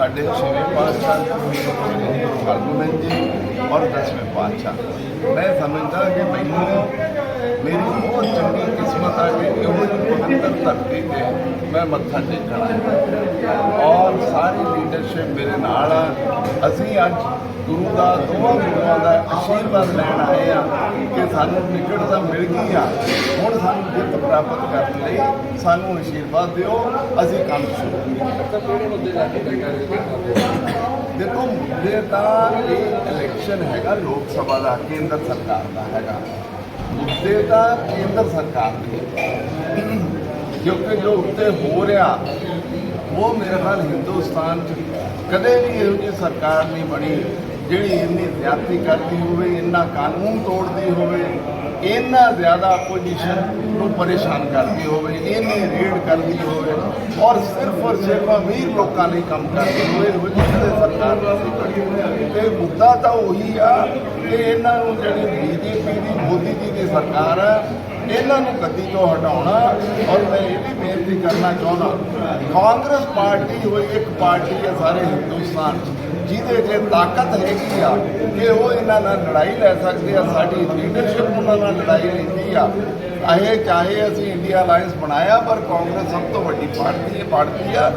ਸਾਡੇ ਛੇਵੇਂ ਪਾਤਸ਼ਾਹ ਗੁਰੂ ਹਰਗੋਬਿੰਦ ਜੀ ਔਰ ਦਸਵੇਂ ਪਾਤਸ਼ਾਹ। ਮੈਂ ਸਮਝਦਾ ਕਿ ਮੈਨੂੰ ਮੇਰੀ ਬਹੁਤ ਚੰਗੀ ਕਿਸਮਤ ਆ ਕਿ ਇਹੋ ਜਿਹੀ ਪਵਿੱਤਰ ਧਰਤੀ ਤੇ ਮੈਂ ਮੱਥਾ ਟੇਕਣਾ ਔਰ ਸਾਰੀ ਲੀਡਰਸ਼ਿਪ ਮੇਰੇ ਨਾਲ ਆ। ਅਸੀਂ ਅੱਜ ਗੁਰੂ ਦਾ ਦੋਵਾਂ ਗੁਰੂਆਂ ਦਾ ਆਸ਼ੀਰਵਾਦ ਲੈਣ ਆਏ ਆ ਕਿ ਸਾਨੂੰ ਟਿਕਟ ਤਾਂ ਮਿਲ ਗਈ ਆ। ਹੁਣ ਸਾਨੂੰ ਜਿੱਤ ਪ੍ਰਾਪਤ ਕਰਨ ਲਈ ਸਾਨੂੰ ਆਸ਼ੀਰਵਾਦ ਦਿਓ। ਅਸੀਂ ਕੰਮ ਸ਼ੁਰੂ ਕਰੀਏ। ਦੇਖੋ ਮੁੱਦੇ ਤਾਂ ਇਹ ਇਲੈਕਸ਼ਨ ਹੈਗਾ, ਲੋਕ ਸਭਾ ਦਾ, ਕੇਂਦਰ ਸਰਕਾਰ ਦਾ ਹੈਗਾ। ਮੁੱਦੇ ਤਾਂ ਕੇਂਦਰ ਸਰਕਾਰ ਦੇ ਕਿਉਂਕਿ ਜੋ ਉੱਤੇ ਹੋ ਰਿਹਾ, ਉਹ ਮੇਰੇ ਖਿਆਲ ਹਿੰਦੁਸਤਾਨ 'ਚ ਕਦੇ ਵੀ ਇਹੋ ਜਿਹੀ ਸਰਕਾਰ ਨਹੀਂ ਬਣੀ, ਜਿਹੜੀ ਇੰਨੀ ਜ਼ਿਆਦਤੀ ਕਰਦੀ ਹੋਵੇ, ਇੰਨਾ ਕਾਨੂੰਨ ਤੋੜਦੀ ਹੋਵੇ, ਇੰਨਾ ਜ਼ਿਆਦਾ ਆਪੋਜੀਸ਼ਨ ਨੂੰ ਪਰੇਸ਼ਾਨ ਕਰਦੀ ਹੋਵੇ, ਇੰਨੇ ਰੇਡ ਕਰਦੀ ਹੋਵੇ, ਔਰ ਸਿਰਫ ਔਰ ਸਿਰਫ ਅਮੀਰ ਲੋਕਾਂ ਲਈ ਕੰਮ ਕਰਦੀ ਹੋਵੇ, ਇਹੋ ਜਿਹੀ ਕਦੇ ਸਰਕਾਰ ਨਹੀਂ ਬਣੀ ਤੇ ਮੁੱਦਾ ਤਾਂ ਉਹੀ ਆ ਕਿ ਇਹਨਾਂ ਨੂੰ ਜਿਹੜੀ ਬੀਜੇਪੀ ਦੀ, ਮੋਦੀ ਜੀ ਦੀ ਸਰਕਾਰ ਆ, ਇਹਨਾਂ ਨੂੰ ਗੱਦੀ ਤੋਂ ਹਟਾਉਣਾ ਔਰ ਮੈਂ ਇਹ ਵੀ ਬੇਨਤੀ ਕਰਨਾ ਚਾਹੁੰਦਾ, ਕਾਂਗਰਸ ਪਾਰਟੀ ਹੋਈ ਇੱਕ ਪਾਰਟੀ ਹੈ ਸਾਰੇ ਹਿੰਦੁਸਤਾਨ ਜਿਹਦੇ 'ਚ ਤਾਕਤ ਹੈਗੀ ਆ ਕਿ ਉਹ ਇਹਨਾਂ ਨਾਲ ਲੜਾਈ ਲੈ ਸਕਦੇ ਆ, ਸਾਡੀ ਲੀਡਰਸ਼ਿਪ ਉਹਨਾਂ ਨਾਲ ਲੜਾਈ ਲੈਂਦੀ ਆ। ਚਾਹੇ ਚਾਹੇ ਅਸੀਂ ਇੰਡੀਆ ਅਲਾਈਅੰਸ ਬਣਾਇਆ, ਪਰ ਕਾਂਗਰਸ ਸਭ ਤੋਂ ਵੱਡੀ ਪਾਰਟੀ ਹੈ, ਪਾਰਟੀ ਆ।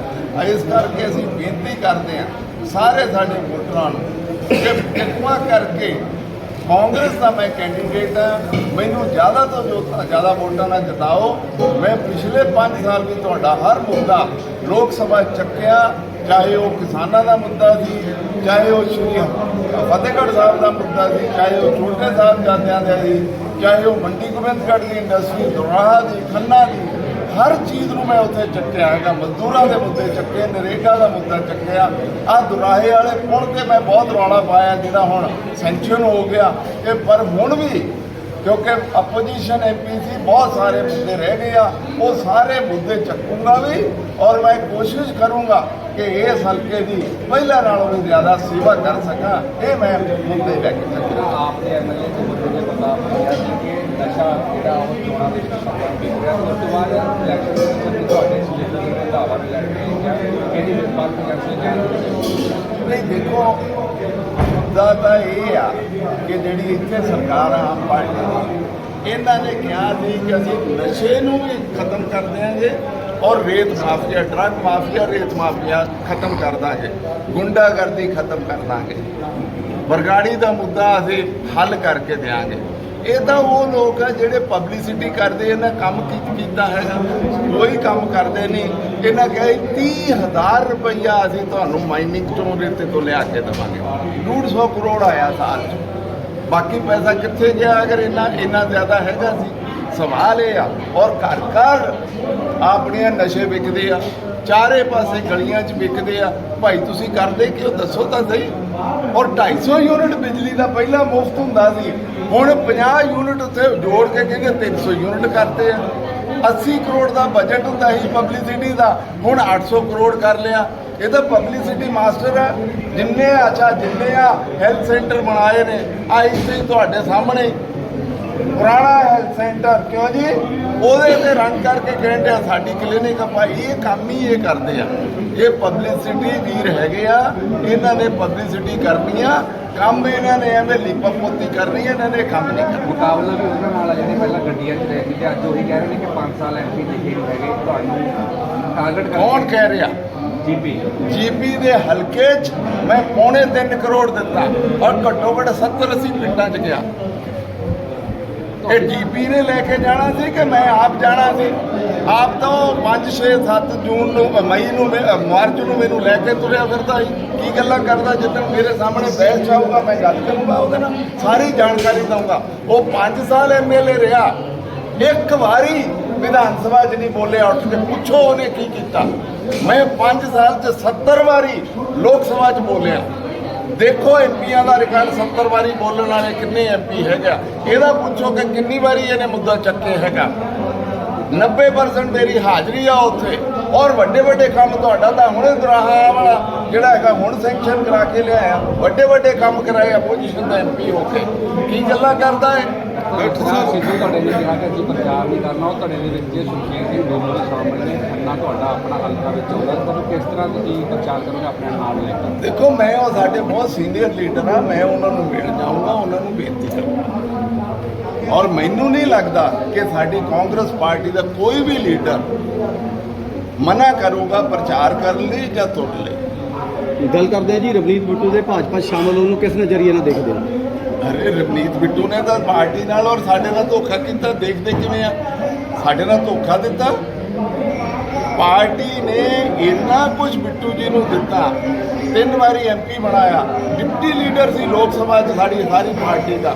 ਇਸ ਕਰਕੇ ਅਸੀਂ ਬੇਨਤੀ ਕਰਦੇ ਆ ਸਾਰੇ ਸਾਡੇ ਵੋਟਰਾਂ ਨੂੰ ਕਿਰਪਾ ਕਰਕੇ ਕਾਂਗਰਸ ਦਾ ਮੈਂ ਕੈਂਡੀਡੇਟ ਹਾਂ, ਮੈਨੂੰ ਜ਼ਿਆਦਾ ਤੋਂ ਜੋ- ਜ਼ਿਆਦਾ ਵੋਟਾਂ ਨਾਲ ਜਿਤਾਓ, ਮੈਂ ਪਿਛਲੇ 5 ਸਾਲ ਵੀ ਤੁਹਾਡਾ ਹਰ ਮੁੱਦਾ ਲੋਕ ਸਭਾ ਚੱਕਿਆ, ਚਾਹੇ ਉਹ ਕਿਸਾਨਾਂ ਦਾ ਮੁੱਦਾ ਸੀ, ਚਾਹੇ ਉਹ ਸ਼੍ਰੀ ਫਤਿਹਗੜ੍ਹ ਸਾਹਿਬ ਦਾ ਮੁੱਦਾ ਸੀ, ਚਾਹੇ ਉਹ ਛੋਟੇ ਸਾਹਿਬ ਜਾਂਦਿਆਂ ਦਾ ਸੀ, ਚਾਹੇ ਉਹ ਮੰਡੀ ਗੋਬਿੰਦਗੜ੍ਹ ਦੀ ਇੰਡਸਟਰੀ ਦੁਰਾਹਾ ਦੀ, ਖੰਨਾ ਦੀ ਹਰ ਚੀਜ਼ ਨੂੰ ਮੈਂ ਉੱਥੇ ਚੱਕਿਆ ਹੈਗਾ। ਮਜ਼ਦੂਰਾਂ ਦੇ ਮੁੱਦੇ ਚੱਕੇ, ਨਰੇਗਾ ਦਾ ਮੁੱਦਾ ਚੱਕਿਆ। ਆ ਦੁਰਾਹੇ ਵਾਲੇ ਪੁਲ ਤੇ ਮੈਂ ਬਹੁਤ ਰੌਲਾ ਪਾਇਆ, ਜਿਹੜਾ ਹੁਣ ਸੈਂਕਸ਼ਨ ਹੋ ਗਿਆ। ਇਹ ਪਰ ਹੁਣ ਵੀ, ਕਿਉਂਕਿ ਆਪੋਜੀਸ਼ਨ ਐਮਪੀ ਸੀ ਬਹੁਤ ਸਾਰੇ ਮੁੱਦੇ ਰਹਿ ਗਏ ਆ। ਉਹ ਸਾਰੇ ਮੁੱਦੇ ਚੱਕੂਗਾ ਵੀ ਔਰ ਮੈਂ ਕੋਸ਼ਿਸ਼ ਕਰੂੰਗਾ ਕਿ ਇਸ ਹਲਕੇ ਦੀ ਪਹਿਲਾਂ ਨਾਲੋਂ ਵੀ ਜ਼ਿਆਦਾ ਸੇਵਾ ਕਰ ਸਕਾਂ। ਇਹ ਮੈਂ ਮੁੱਦੇ ਲੈ ਕੇ ਚੱਕਿਆ। ਜਿਹੜਾ ਐਮਐਲਏ ਦੇ ਮੁੱਦੇ ਦੇ ਪ੍ਰਤਾਪ ਹੋਇਆ ਕਿ ਨਸ਼ਾ ਜਿਹੜਾ ਉਹ ਚੋਣਾਂ ਦੇ ਵਿੱਚ ਸਫਲ ਵਿਕ ਰਿਹਾ ਉਸ ਤੋਂ ਬਾਅਦ ਇਲੈਕਸ਼ਨ ਦੇ ਵਿੱਚ ਤੁਹਾਡੇ ਸੂਬੇ ਦੇ ਰੰਧਾਵਾ ਵੀ ਰਹੇ ਜਾਂ ਇਹਦੀ ਵਿਸਪਾਲ ਪ੍ਰੋਜੈਕਸ਼ਨ ਜਾਣ ਨਹੀਂ, ਦੇਖੋ ਮੁੱਦਾ ਤਾਂ ਇਹ ਆ ਕਿ ਜਿਹੜੀ ਇੱਥੇ ਸਰਕਾਰ ਆ, ਆਮ ਪਾਰਟੀ ਦੀ, ਇਹਨਾਂ ਨੇ ਕਿਹਾ ਸੀ ਕਿ ਅਸੀਂ ਨਸ਼ੇ ਨੂੰ ਵੀ ਖਤਮ ਕਰ ਦਿਆਂਗੇ ਔਰ ਰੇਤ ਮਾਫੀਆ, ਡਰੱਗ ਮਾਫੀਆ, ਰੇਤ ਮਾਫੀਆ ਖਤਮ ਕਰ ਦਾਂਗੇ, ਗੁੰਡਾਗਰਦੀ ਖਤਮ ਕਰ ਦਾਂਗੇ। ਬਰਗਾੜੀ ਦਾ ਮੁੱਦਾ ਅਸੀਂ ਹੱਲ ਕਰਕੇ ਦੇਾਂਗੇ ਇਹ ਤਾਂ ਉਹ ਲੋਕ ਆ ਜਿਹੜੇ ਪਬਲਿਸਿਟੀ ਕਰਦੇ, ਇਹਨਾਂ ਕੰਮ ਕੀ ਕੀਤਾ ਹੈਗਾ ਕੋਈ ਕੰਮ ਕਰਦੇ ਨਹੀਂ। ਇਹਨਾਂ ਕਹੇ 30000 ਰੁਪਈਆ ਅਸੀਂ ਤੁਹਾਨੂੰ ਮਾਈਨਿੰਗ ਚੋਂ ਰੇਤੇ ਤੋਂ ਲਿਆ ਕੇ ਦੇਵਾਂਗੇ। 150 ਕਰੋੜ ਆਇਆ ਸਾਲ ਚ। ਬਾਕੀ ਪੈਸਾ ਕਿੱਥੇ ਗਿਆ? ਅਗਰ ਇੰਨਾ ਇੰਨਾ ਜ਼ਿਆਦਾ ਹੈਗਾ ਸੀ ਸਵਾਲ ਇਹ ਆ। ਔਰ ਘਰ ਘਰ ਆਪਣੇ ਨਸ਼ੇ ਵਿਕਦੇ ਆ। ਚਾਰੇ ਪਾਸੇ ਗਲੀਆਂ 'ਚ ਵਿਕਦੇ ਆ। ਭਾਈ, ਤੁਸੀਂ ਕਰਦੇ ਕਿਉਂ? ਦੱਸੋ ਤਾਂ ਸਹੀ। ਔਰ 250 ਯੂਨਿਟ ਬਿਜਲੀ ਦਾ ਪਹਿਲਾਂ ਮੁਫਤ ਹੁੰਦਾ ਸੀ। ਹੁਣ 50 ਯੂਨਿਟ ਉੱਥੇ ਜੋੜ ਕੇ ਕਹਿੰਦੇ 300 ਯੂਨਿਟ ਕਰਤੇ ਆ। 80 ਕਰੋੜ ਦਾ ਬਜਟ ਹੁੰਦਾ ਸੀ ਪਬਲਿਸਿਟੀ ਦਾ। ਹੁਣ 800 ਕਰੋੜ ਕਰ ਲਿਆ। ਇਹ ਤਾਂ ਪਬਲਿਸਿਟੀ ਮਾਸਟਰ ਆ। ਜਿੰਨੇ ਅੱਛਾ ਜਿੰਨੇ ਆ ਹੈਲਥ ਸੈਂਟਰ ਬਣਾਏ ਨੇ। ਆਈ ਇੱਥੇ ਤੁਹਾਡੇ ਸਾਹਮਣੇ ਪੁਰਾਣਾ ਹੈਲਥ ਸੈਂਟਰ ਕਿਉਂ ਜੀ? ਉਹਦੇ ਤੇ ਰਨ ਕਰਕੇ ਕਹਿੰਦੇ ਆ ਸਾਡੀ ਕਲੀਨਿਕ ਆ ਭਾਈ ਇਹ ਕੰਮ ਹੀ ਇਹ ਕਰਦੇ ਆ। ਇਹ ਪਬਲਿਸਿਟੀ ਵੀਰ ਹੈਗੇ ਆ ਇਹਨਾਂ ਨੇ ਪਬਲਿਸਿਟੀ ਕਰਨੀ ਆ। ਕੰਮ ਇਹਨਾਂ ਨੇ ਐਵੇਂ ਲਿਪਾ ਪੋਤੀ ਕਰਨੀ ਇਹਨਾਂ ਨੇ ਕੰਮ ਨਹੀਂ ਕਰਨਾ। ਮੁਕਾਬਲਾ ਵੀ ਉਹਨਾਂ ਨਾਲ ਆ ਜਿਹੜੇ ਪਹਿਲਾਂ ਗੱਡੀਆਂ 'ਚ ਰਹਿ ਤੇ ਅੱਜ ਉਹੀ ਕਹਿ ਰਹੇ ਨੇ ਕਿ 5 ਸਾਲ ਐਮਪੀ ਦਿਖੇ ਨਹੀਂ ਹੈਗੇ ਤੁਹਾਨੂੰ ਟਾਰਗੇਟ ਕੌਣ ਕਹਿ ਰਿਹਾ? ਜੀਪੀ। ਜੀਪੀ ਦੇ ਹਲਕੇ 'ਚ ਮੈਂ ਪੌਣੇ 3 ਕਰੋੜ ਦਿੱਤਾ ਔਰ ਘੱਟੋ ਘੱਟ 70 80 ਪਿੰਡਾਂ 'ਚ ਗਿਆ। ਇਹ ਡੀਪੀ ਨੇ ਲੈ ਕੇ ਜਾਣਾ ਸੀ ਕਿ ਮੈਂ ਆਪ ਜਾਣਾ ਸੀ? ਆਪ ਤਾਂ 5 6 7 ਜੂਨ ਨੂੰ ਮਈ ਨੂੰ, ਮੈਂ- ਮਾਰਚ ਨੂੰ ਮੈਨੂੰ ਲੈ ਕੇ ਤੁਰਿਆ ਫਿਰਦਾ ਸੀ। ਕੀ ਗੱਲਾਂ ਕਰਦਾ ਜਿੱਦਣ ਮੇਰੇ ਸਾਹਮਣੇ ਬਹਿਸ ਚਾਹੂਗਾ ਮੈਂ ਗੱਲ ਕਰੂੰਗਾ ਉਹਦੇ ਨਾਲ? ਸਾਰੀ ਜਾਣਕਾਰੀ ਦਊਂਗਾ। ਉਹ 5 ਸਾਲ ਐਮਐਲਏ ਰਿਹਾ। ਇੱਕ ਵਾਰੀ ਵਿਧਾਨ ਸਭਾ 'ਚ ਨਹੀਂ ਬੋਲਿਆ, ਉੱਠ ਕੇ ਪੁੱਛੋ ਉਹਨੇ ਕੀ ਕੀਤਾ। ਮੈਂ 5 ਸਾਲ 'ਚ 70 ਵਾਰੀ ਲੋਕ ਸਭਾ 'ਚ ਬੋਲਿਆ। ਦੇਖੋ ਐਮਪੀਆਂ ਦਾ ਰਿਕਾਰਡ 70 ਵਾਰੀ ਬੋਲਣ ਵਾਲੇ ਕਿੰਨੇ ਐਮਪੀ ਹੈਗਾ ਇਹਦਾ ਪੁੱਛੋ ਕਿ ਕਿੰਨੀ ਵਾਰੀ ਇਹਨੇ ਮੁੱਦਾ ਚੱਕੇ ਹੈਗਾ। 90% ਤੇਰੀ ਹਾਜ਼ਰੀ ਆ ਉੱਥੇ। ਔਰ ਵੱਡੇ ਵੱਡੇ ਕੰਮ ਤੁਹਾਡਾ ਤਾਂ ਹੁਣੇ ਦੁਰਾਹਾ ਵਾਲਾ ਜਿਹੜਾ ਹੈਗਾ ਹੁਣ ਸੈਂਕਸ਼ਨ ਕਰਾ ਕੇ ਲਿਆਇਆ। ਵੱਡੇ ਵੱਡੇ ਕੰਮ ਕਰਾਏ ਆਪੋਜੀਸ਼ਨ ਦਾ ਐਮਪੀ ਹੋ ਕੇ। ਕੀ ਗੱਲਾਂ ਕਰਦਾ ਹੈ ਡਾਕਟਰ ਸਾਹਿਬ। ਸਿੱਧੂ ਤੁਹਾਡੇ ਨੇ ਕਿਹਾ ਕਿ ਅਸੀਂ ਪ੍ਰਚਾਰ ਨਹੀਂ ਕਰਨਾ ਉਹ ਤੁਹਾਡੇ ਦੇ ਵਿੱਚ ਸੁਖੀਰ ਸਿੰਘ ਡੋਲੂ ਦੇ ਨੇ ਖੰਨਾ ਤੁਹਾਡਾ ਆਪਣਾ ਹਲਕਾ ਵਿੱਚ ਆਉਂਦਾ। ਤਾਂ ਫਿਰ ਕਿਸ ਤਰ੍ਹਾਂ ਤੁਸੀਂ ਪ੍ਰਚਾਰ ਕਰੋਗੇ ਆਪਣੇ ਨਾਲ ਲੈ ਕੇ? ਦੇਖੋ ਮੈਂ ਉਹ ਸਾਡੇ ਬਹੁਤ ਸੀਨੀਅਰ ਲੀਡਰ ਆ ਮੈਂ ਉਹਨਾਂ ਨੂੰ ਮਿਲ ਜਾਊਂਗਾ ਉਹਨਾਂ ਨੂੰ ਬੇਨਤੀ ਕਰਾਂਗਾ। ਔਰ ਮੈਨੂੰ ਨਹੀਂ ਲੱਗਦਾ ਕਿ ਸਾਡੀ ਕਾਂਗਰਸ ਪਾਰਟੀ ਦਾ ਕੋਈ ਵੀ ਲੀਡਰ ਮਨਾ ਕਰੂਗਾ ਪ੍ਰਚਾਰ ਕਰਨ ਲਈ ਜਾਂ ਤੁਰ ਲਈ? ਗੱਲ ਕਰਦੇ ਆ ਜੀ ਰਵਨੀਤ ਬਿੱਟੂ ਦੇ ਭਾਜਪਾ ਸ਼ਾਮਲ ਹੋਣ ਨੂੰ ਕਿਸ ਨਜ਼ਰੀਏ ਨਾਲ ਦੇਖਦੇ ਹੋ? ਅਰੇ ਰਵਨੀਤ ਬਿੱਟੂ ਨੇ ਤਾਂ ਪਾਰਟੀ ਨਾਲ ਔਰ ਸਾਡੇ ਨਾਲ ਧੋਖਾ ਕੀਤਾ ਦੇਖਦੇ ਕਿਵੇਂ ਆ? ਸਾਡੇ ਨਾਲ ਧੋਖਾ ਦਿੱਤਾ? ਪਾਰਟੀ ਨੇ ਇੰਨਾ ਕੁਝ ਬਿੱਟੂ ਜੀ ਨੂੰ ਦਿੱਤਾ ਤਿੰਨ ਵਾਰੀ ਐਮਪੀ ਬਣਾਇਆ ਡਿਪਟੀ ਲੀਡਰ ਸੀ ਲੋਕ ਸਭਾ 'ਚ ਸਾਡੀ ਸਾਰੀ ਪਾਰਟੀ ਦਾ।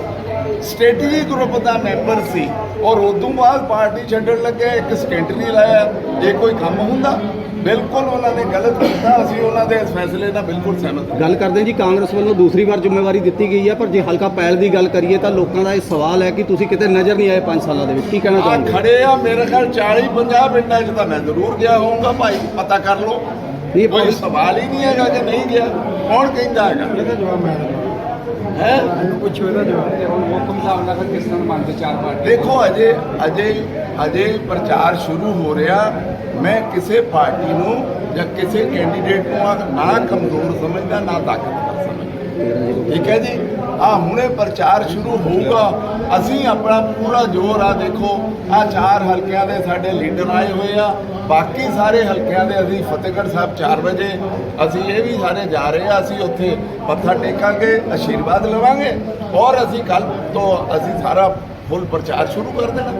ਸਟ੍ਰੈਟਜੀ ਗਰੁੱਪ ਦਾ ਮੈਂਬਰ ਸੀ ਔਰ ਉਦੋਂ ਬਾਅਦ ਪਾਰਟੀ ਛੱਡਣ ਲੱਗੇ ਇੱਕ ਸਕਿੰਟ ਨਹੀਂ ਲਾਇਆ। ਇਹ ਕੋਈ ਕੰਮ ਹੁੰਦਾ ਬਿਲਕੁਲ ਉਹਨਾਂ ਨੇ ਗਲਤ ਕੀਤਾ। ਅਸੀਂ ਉਹਨਾਂ ਦੇ ਇਸ ਫੈਸਲੇ ਨਾਲ ਬਿਲਕੁਲ ਸਹਿਮਤ ਗੱਲ ਕਰਦੇ ਜੀ ਕਾਂਗਰਸ ਵੱਲੋਂ ਦੂਸਰੀ ਵਾਰ ਜ਼ਿੰਮੇਵਾਰੀ ਦਿੱਤੀ ਗਈ ਹੈ ਪਰ ਜੇ ਹਲਕਾ ਪਹਿਲ ਦੀ ਗੱਲ ਕਰੀਏ ਤਾਂ ਲੋਕਾਂ ਦਾ ਇਹ ਸਵਾਲ ਹੈ ਕਿ ਤੁਸੀਂ ਕਿਤੇ ਨਜ਼ਰ ਨਹੀਂ ਆਏ 5 ਸਾਲਾਂ ਦੇ ਵਿੱਚ। ਕੀ ਕਹਿਣਾ ਆ ਚਾਹੋਗੇ? ਖੜੇ ਆ ਮੇਰੇ ਖਿਆਲ 40 50 ਪਿੰਡਾਂ 'ਚ ਤਾਂ ਮੈਂ ਜ਼ਰੂਰ ਗਿਆ ਹੋਊਗਾ ਭਾਈ ਪਤਾ ਕਰ ਲਓ। ਕੋਈ ਭਾਈ ਸਵਾਲ ਹੀ ਨਹੀਂ ਹੈਗਾ ਕਿ ਨਹੀਂ ਗਿਆ। ਕੌਣ ਕਹਿੰਦਾ ਹੈਗਾ? ਇਹਦਾ ਜਵਾਬ ਮੈਂ ਹੈ? ਇਹਨੂੰ ਪੁੱਛੋ ਇਹਦਾ ਜਵਾਬ ਤੇ ਹੁਣ ਹੁਕਮ ਸਾਹਿਬ ਨਾਲ ਫਿਰ ਕਿਸ ਤਰ੍ਹਾਂ ਮੰਨਦੇ ਚਾਰ ਪਾਰਟੀ ਦੇਖੋ ਅਜੇ ਅਜੇ ਅਜੇ ਪ੍ਰਚਾਰ ਸ਼ੁਰੂ ਹੋ ਰਿਹਾ। ਮੈਂ ਕਿਸੇ ਪਾਰਟੀ ਨੂੰ ਜਾਂ ਕਿਸੇ ਕੈਂਡੀਡੇਟ ਨੂੰ ਨਾ ਕਮਜ਼ੋਰ ਸਮਝਦਾ ਨਾ ਤਾਕਤਵਰ ਸਮਝਦਾ। ਠੀਕ ਹੈ ਜੀ? ਆ ਹੁਣੇ ਪ੍ਰਚਾਰ ਸ਼ੁਰੂ ਹੋਊਗਾ। ਅਸੀਂ ਆਪਣਾ ਪੂਰਾ ਜ਼ੋਰ ਆ ਦੇਖੋ ਆ ਚਾਰ ਹਲਕਿਆਂ ਦੇ ਸਾਡੇ ਲੀਡਰ ਆਏ ਹੋਏ ਆ। ਬਾਕੀ ਸਾਰੇ ਹਲਕਿਆਂ ਦੇ ਅਸੀਂ ਫਤਿਹਗੜ੍ਹ ਸਾਹਿਬ 4 ਵਜੇ ਅਸੀਂ ਇਹ ਵੀ ਸਾਰੇ ਜਾ ਰਹੇ ਆ ਅਸੀਂ ਉੱਥੇ ਮੱਥਾ ਟੇਕਾਂਗੇ ਆਸ਼ੀਰਵਾਦ ਲਵਾਂਗੇ ਔਰ ਅਸੀਂ ਕੱਲ ਤੋਂ ਅਸੀਂ ਸਾਰਾ ਫੁੱਲ ਪ੍ਰਚਾਰ ਸ਼ੁਰੂ ਕਰ ਦੇਣਾ।